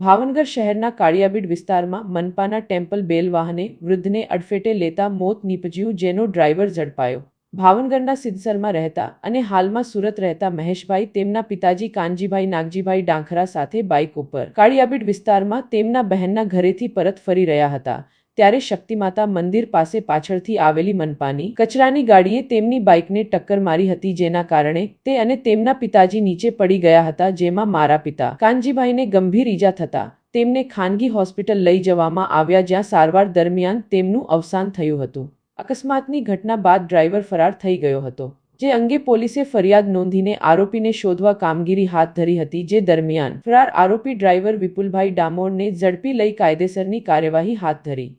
ભાવનગર શહેરના કાળિયાબીડ વિસ્તારમાં મનપાના ટેમ્પલ બેલ વાહને વૃદ્ધને અડફેટે લેતા મોત નીપજ્યું જેનો ડ્રાઈવર ઝડપાયો. ભાવનગરના સિદ્ધસરમાં રહેતા અને હાલમાં સુરત રહેતા મહેશભાઈ તેમના પિતાજી કાનજીભાઈ નાગજીભાઈ ડાંખરા સાથે બાઇક ઉપર. કાળિયાબીડ વિસ્તારમાં તેમના બહેનના ઘરેથી પરત ફરી રહ્યા હતા. ત્યારે શક્તિમાતા મંદિર પાસે પાછળથી આવેલી મનપાની કચરાની ગાડીએ તેમની બાઇકને ટક્કર મારી હતી જેના કારણે તે અને તેમના પિતાજી નીચે પડી ગયા હતા જેમાં મારા પિતા કાનજીભાઈને ગંભીર ઈજા થતા તેમને ખાનગી હોસ્પિટલ લઈ જવામાં આવ્યા જ્યાં સારવાર દરમિયાન તેમનું અવસાન થયું હતું. અકસ્માતની ઘટના બાદ ડ્રાઈવર ફરાર થઈ ગયો હતો, જે અંગે પોલીસે ફરિયાદ નોંધીને આરોપીને શોધવા કામગીરી હાથ ધરી હતી જે દરમિયાન ફરાર આરોપી ડ્રાઈવર વિપુલભાઈ ડામોરને ઝડપી લઈ કાયદેસરની કાર્યવાહી હાથ ધરી.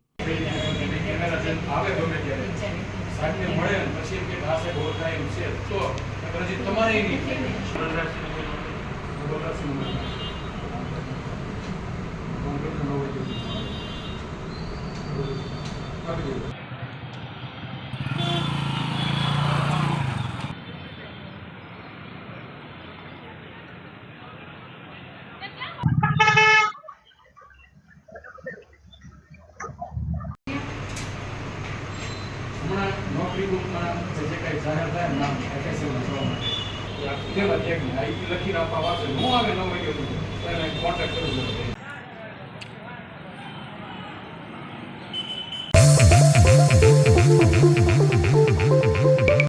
આવે ગમે ત્યારે. સાહેબને મળે ને પછી એમ કે આ સાહેબ ઓળખાય એમ છે. તો હજી તમારે નહીં થાય. બોલાવશું નહીં. ફોન કરજો, ન હોય તો. આપી દેજો. હમણાં નોકરી બુકમાં જે જે કાંઈ જાહેર થાય નામ એફએસએલમાં જોવા માટે. કહેવાય એક લખીને આપવા વાંચો ન આવે, ન હોય તો એને કોન્ટેક્ટ પડે